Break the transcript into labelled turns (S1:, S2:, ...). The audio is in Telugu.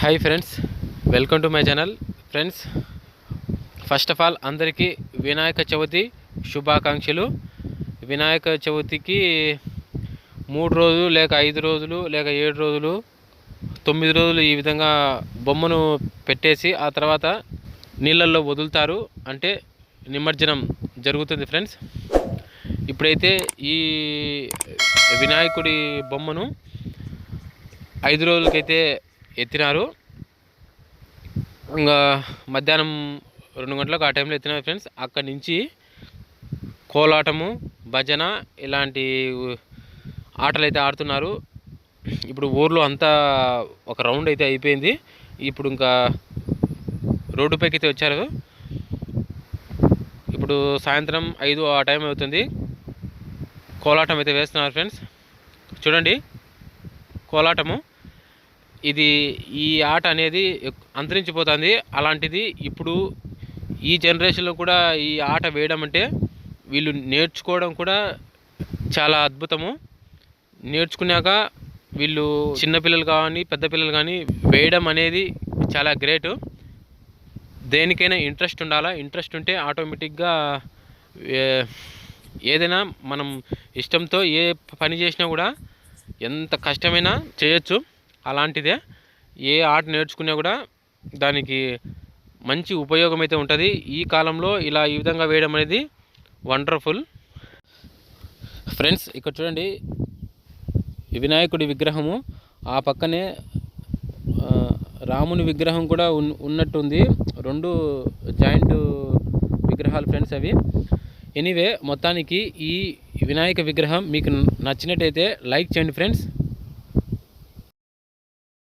S1: Hi friends welcome to my channel friends first of all అందరికీ వినాయక చవితి శుభాకాంక్షలు. వినాయక చవితికి మూడు రోజులు లేక ఐదు రోజులు లేక ఏడు రోజులు తొమ్మిది రోజులు ఈ విధంగా బొమ్మను పెట్టేసి ఆ తర్వాత నీళ్ళల్లో వదులుతారు. అంటే నిమజ్జనం జరుగుతుంది ఫ్రెండ్స్ ఇప్పుడైతే ఈ వినాయకుడి బొమ్మను ఐదు రోజులకైతే ఎత్తినారు. ఇంకా మధ్యాహ్నం రెండు గంటలకు ఆ టైంలో ఎత్తినారు ఫ్రెండ్స్. అక్కడి నుంచి కోలాటము భజన ఇలాంటి ఆటలు అయితే ఆడుతున్నారు. ఇప్పుడు ఊర్లో అంతా ఒక రౌండ్ అయితే అయిపోయింది. ఇప్పుడు ఇంకా రోడ్డుపైకి అయితే వచ్చారు. ఇప్పుడు సాయంత్రం ఐదు ఆ టైం అవుతుంది. కోలాటం అయితే వేస్తున్నారు ఫ్రెండ్స్. చూడండి. కోలాటము. ఇది ఈ ఆట అనేది అంతరించిపోతుంది. అలాంటిది ఇప్పుడు ఈ జనరేషన్లో కూడా ఈ ఆట వేయడం అంటే వీళ్ళు నేర్చుకోవడం కూడా చాలా అద్భుతము. నేర్చుకున్నాక వీళ్ళు చిన్నపిల్లలు కానీ పెద్ద పిల్లలు కానీ వేయడం అనేది చాలా గ్రేట్. దేనికైనా ఇంట్రెస్ట్ ఉండాలా? ఇంట్రెస్ట్ ఉంటే ఆటోమేటిక్గా ఏదైనా మనం ఇష్టంతో ఏ పని చేసినా కూడా ఎంత కష్టమైనా చేయొచ్చు. అలాంటిదే ఏ ఆట నేర్చుకున్నా కూడా దానికి మంచి ఉపయోగం అయితే ఉంటుంది. ఈ కాలంలో ఇలా ఈ విధంగా వేయడం అనేది వండర్ఫుల్. ఫ్రెండ్స్ ఇక్కడ చూడండి. వినాయకుడి విగ్రహము ఆ పక్కనే రాముని విగ్రహం కూడా ఉన్ ఉన్నట్టుంది. రెండు జాయింట్ విగ్రహాలు ఫ్రెండ్స్ అవి. ఎనీవే మొత్తానికి ఈ వినాయక విగ్రహం మీకు నచ్చినట్టయితే లైక్ చేయండి ఫ్రెండ్స్.